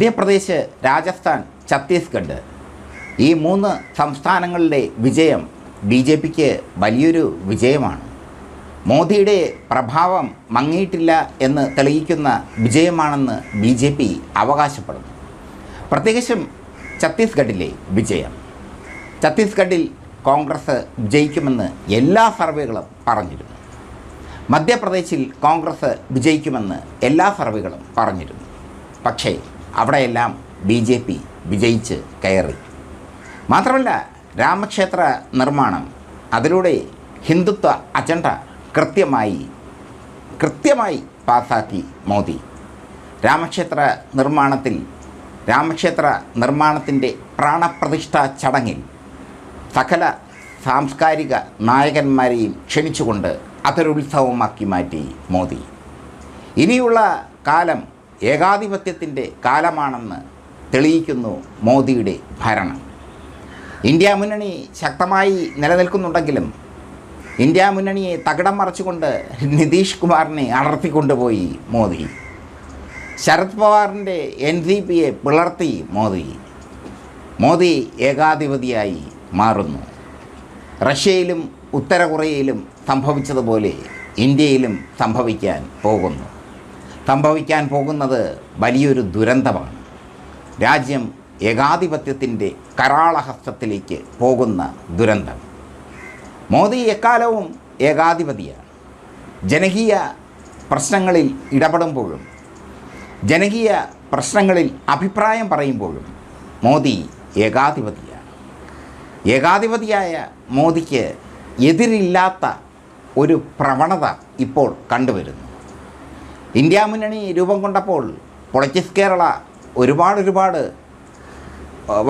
മധ്യപ്രദേശ് രാജസ്ഥാൻ ഛത്തീസ്ഗഡ് ഈ മൂന്ന് സംസ്ഥാനങ്ങളിലെ വിജയം ബി ജെ പിക്ക് വലിയൊരു വിജയമാണ്. മോദിയുടെ പ്രഭാവം മങ്ങിയിട്ടില്ല എന്ന് തെളിയിക്കുന്ന വിജയമാണെന്ന് ബി ജെ പി അവകാശപ്പെടുന്നു. പ്രത്യേകിച്ചും ഛത്തീസ്ഗഡിലെ വിജയം. ഛത്തീസ്ഗഡിൽ കോൺഗ്രസ് വിജയിക്കുമെന്ന് എല്ലാ സർവേകളും പറഞ്ഞിരുന്നു. മധ്യപ്രദേശിൽ കോൺഗ്രസ് വിജയിക്കുമെന്ന് എല്ലാ സർവേകളും പറഞ്ഞിരുന്നു. പക്ഷേ അവിടെയെല്ലാം ബി ജെ പി വിജയിച്ച് കയറി. മാത്രമല്ല രാമക്ഷേത്ര നിർമ്മാണം അതിലൂടെ ഹിന്ദുത്വ അജണ്ട കൃത്യമായി കൃത്യമായി പാസാക്കി മോദി. രാമക്ഷേത്ര നിർമ്മാണത്തിൽ രാമക്ഷേത്ര നിർമ്മാണത്തിന്റെ പ്രാണപ്രതിഷ്ഠ ചടങ്ങിൽ സകല സാംസ്കാരിക നായകന്മാരെയും ക്ഷണിച്ചുകൊണ്ട് അതൊരുത്സവമാക്കി മാറ്റി മോദി. ഇനിയുള്ള കാലം ഏകാധിപത്യത്തിന്റെ കാലമാണെന്ന് തെളിയിക്കുന്നു മോദിയുടെ ഭരണം. ഇന്ത്യ മുന്നണി ശക്തമായി നിലനിൽക്കുന്നുണ്ടെങ്കിലും ഇന്ത്യ മുന്നണിയെ തകിടം മറിച്ചുകൊണ്ട് നിതീഷ് കുമാറിനെ അടർത്തിക്കൊണ്ടുപോയി മോദി. ശരത് പവാറിന്റെ എൻ സി പിയെ പിളർത്തി മോദി. മോദി ഏകാധിപതിയായി മാറുന്നു. റഷ്യയിലും ഉത്തര കൊറിയയിലും സംഭവിച്ചതുപോലെ ഇന്ത്യയിലും സംഭവിക്കാൻ പോകുന്നു. സംഭവിക്കാൻ പോകുന്നത് വലിയൊരു ദുരന്തമാണ്. രാജ്യം ഏകാധിപത്യത്തിന്റെ കരാളഹസ്തത്തിലേക്ക് പോകുന്ന ദുരന്തം. മോദി എക്കാലവും ഏകാധിപതിയാണ്. ജനകീയ പ്രശ്നങ്ങളിൽ ഇടപെടുമ്പോഴും ജനകീയ പ്രശ്നങ്ങളിൽ അഭിപ്രായം പറയുമ്പോഴും മോദി ഏകാധിപതിയാണ്. ഏകാധിപതിയായ മോദിക്ക് എതിരില്ലാത്ത ഒരു പ്രവണത ഇപ്പോൾ കണ്ടുവരുന്നു. ഇന്ത്യ മുന്നണി രൂപം കൊണ്ടപ്പോൾ പൊളിറ്റിക്സ് കേരള ഒരുപാട് ഒരുപാട്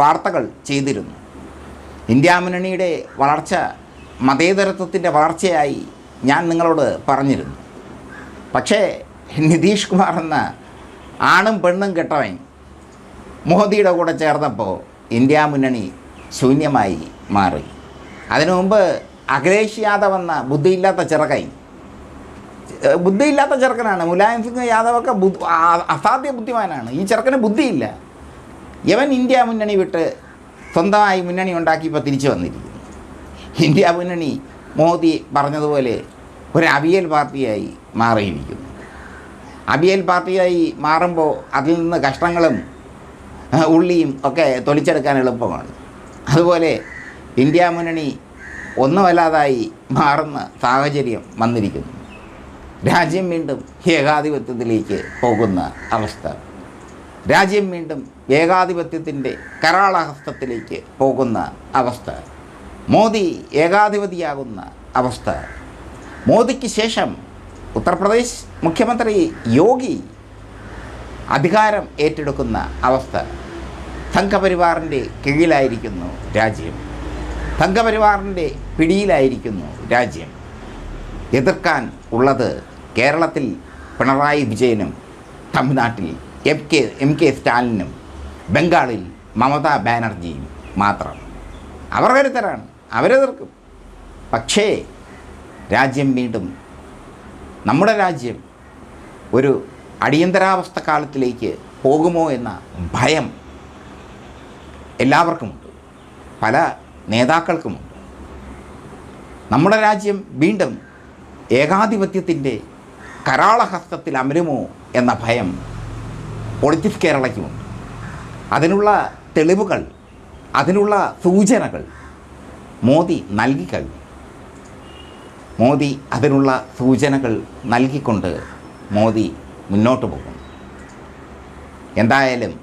വാർത്തകൾ ചെയ്തിരുന്നു. ഇന്ത്യ മുന്നണിയുടെ വളർച്ച മതേതരത്വത്തിന്റെ വളർച്ചയായി ഞാൻ നിങ്ങളോട് പറഞ്ഞിരുന്നു. പക്ഷേ നിതീഷ് കുമാർ എന്ന ആണും പെണ്ണും കെട്ടവൻ മോദിയുടെ കൂടെ ചേർന്നപ്പോൾ ഇന്ത്യ മുന്നണി ശൂന്യമായി മാറി. അതിനു മുമ്പ് അഖിലേഷ് യാദവ് എന്ന ബുദ്ധിയില്ലാത്ത ചെറുകൈ ബുദ്ധിയില്ലാത്ത ചെറുക്കനാണ്. മുലായം സിംഗ് യാദവൊക്കെ അസാധ്യ ബുദ്ധിമാനാണ്. ഈ ചെറുക്കന് ബുദ്ധിയില്ല. യവൻ ഇന്ത്യ മുന്നണി വിട്ട് സ്വന്തമായി മുന്നണി ഉണ്ടാക്കി ഇപ്പോൾ തിരിച്ചു വന്നിരിക്കുന്നു. ഇന്ത്യ മുന്നണി മോദി പറഞ്ഞതുപോലെ ഒരു അവിയൽ പാർട്ടിയായി മാറിയിരിക്കുന്നു. അവിയൽ പാർട്ടിയായി മാറുമ്പോൾ അതിൽ നിന്ന് കഷ്ണങ്ങളും ഉള്ളിയും ഒക്കെ തൊലിച്ചെടുക്കാൻ എളുപ്പമാണ്. അതുപോലെ ഇന്ത്യ മുന്നണി ഒന്നുമല്ലാതായി മാറുന്ന സാഹചര്യം വന്നിരിക്കുന്നു. രാജ്യം വീണ്ടും ഏകാധിപത്യത്തിലേക്ക് പോകുന്ന അവസ്ഥ. രാജ്യം വീണ്ടും ഏകാധിപത്യത്തിന്റെ കരാളഹസ്തത്തിലേക്ക് പോകുന്ന അവസ്ഥ. മോദി ഏകാധിപതിയാകുന്ന അവസ്ഥ. മോദിക്ക് ശേഷം ഉത്തർപ്രദേശ് മുഖ്യമന്ത്രി യോഗി അധികാരം ഏറ്റെടുക്കുന്ന അവസ്ഥ. സംഘപരിവാറിന്റെ കീഴിലായിരിക്കുന്നു രാജ്യം. സംഘപരിവാറിന്റെ പിടിയിലായിരിക്കുന്നു രാജ്യം. എതിർക്കാൻ ഉള്ളത് കേരളത്തിൽ പിണറായി വിജയനും തമിഴ്നാട്ടിൽ എം കെ എം കെ സ്റ്റാലിനും ബംഗാളിൽ മമതാ ബാനർജിയും മാത്രം. അവർ കരുത്തരാണ് അവരെതിർക്കും പക്ഷേ രാജ്യം വീണ്ടും നമ്മുടെ രാജ്യം ഒരു അടിയന്തരാവസ്ഥ കാലത്തിലേക്ക് പോകുമോ എന്ന ഭയം എല്ലാവർക്കുമുണ്ട്. പല നേതാക്കൾക്കുമുണ്ട്. നമ്മുടെ രാജ്യം വീണ്ടും ഏകാധിപത്യത്തിന്റെ കരാളഹസ്തത്തിൽ അമരുമോ എന്ന ഭയം പൊളിറ്റിക്സ് കേരളയ്ക്കുമുണ്ട് അതിനുള്ള തെളിവുകൾ അതിനുള്ള സൂചനകൾ മോദി നൽകിക്കഴിഞ്ഞു മോദി അതിനുള്ള സൂചനകൾ നൽകിക്കൊണ്ട് മോദി മുന്നോട്ട് പോകും എന്തായാലും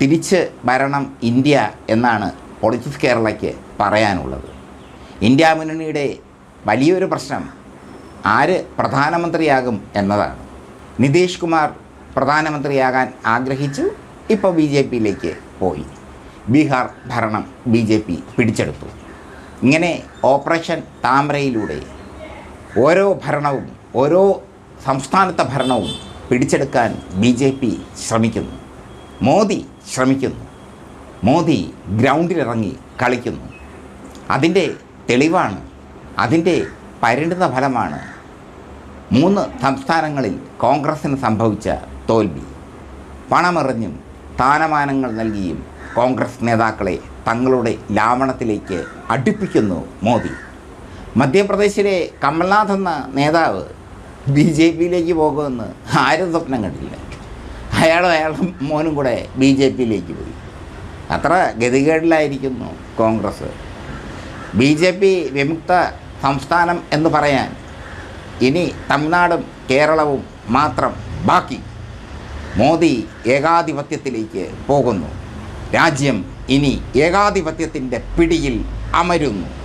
തിരിച്ച് ഭരണം ഇന്ത്യ എന്നാണ് പൊളിറ്റിക്സ് കേരളയ്ക്ക് പറയാനുള്ളത്. ഇന്ത്യ മുന്നണിയുടെ വലിയൊരു പ്രശ്നം. ആര് പ്രധാനമന്ത്രിയാകും എന്നതാണ്. നിതീഷ് കുമാർ പ്രധാനമന്ത്രിയാകാൻ ആഗ്രഹിച്ചു ഇപ്പോൾ ബി ജെ പിയിലേക്ക് പോയി. ബീഹാർ ഭരണം ബി ജെ പി പിടിച്ചെടുത്തു. ഇങ്ങനെ ഓപ്പറേഷൻ താമരയിലൂടെ ഓരോ ഭരണവും ഓരോ സംസ്ഥാനത്തെ ഭരണവും പിടിച്ചെടുക്കാൻ ബി ജെ പി ശ്രമിക്കുന്നു. മോദി ശ്രമിക്കുന്നു. മോദി ഗ്രൗണ്ടിലിറങ്ങി കളിക്കുന്നു. അതിന്റെ തെളിവാണ് അതിന്റെ പരിണിത ഫലമാണ് മൂന്ന് സംസ്ഥാനങ്ങളിൽ കോൺഗ്രസ്സിന് സംഭവിച്ച തോൽവി. പണമെറിഞ്ഞും സ്ഥാനമാനങ്ങൾ നൽകിയും കോൺഗ്രസ് നേതാക്കളെ തങ്ങളുടെ ലാവണത്തിലേക്ക് അടുപ്പിക്കുന്നു മോദി. മധ്യപ്രദേശിലെ കമൽനാഥ് എന്ന നേതാവ് ബി ജെ പിയിലേക്ക് പോകുമെന്ന് ആരും സ്വപ്നം കണ്ടില്ല. അയാളും അയാളും മോനും കൂടെ ബി ജെ പിയിലേക്ക് പോയി. അത്ര ഗതികേടിലായിരിക്കുന്നു കോൺഗ്രസ്. ബി ജെ പി വിമുക്ത സംസ്ഥാനം എന്ന് പറയാൻ ഇനി തമിഴ്നാടും കേരളവും മാത്രം ബാക്കി. മോദി ഏകാധിപത്യത്തിലേക്ക് പോകുന്നു. രാജ്യം ഇനി ഏകാധിപത്യത്തിന്റെ പിടിയിൽ അമരുന്നു.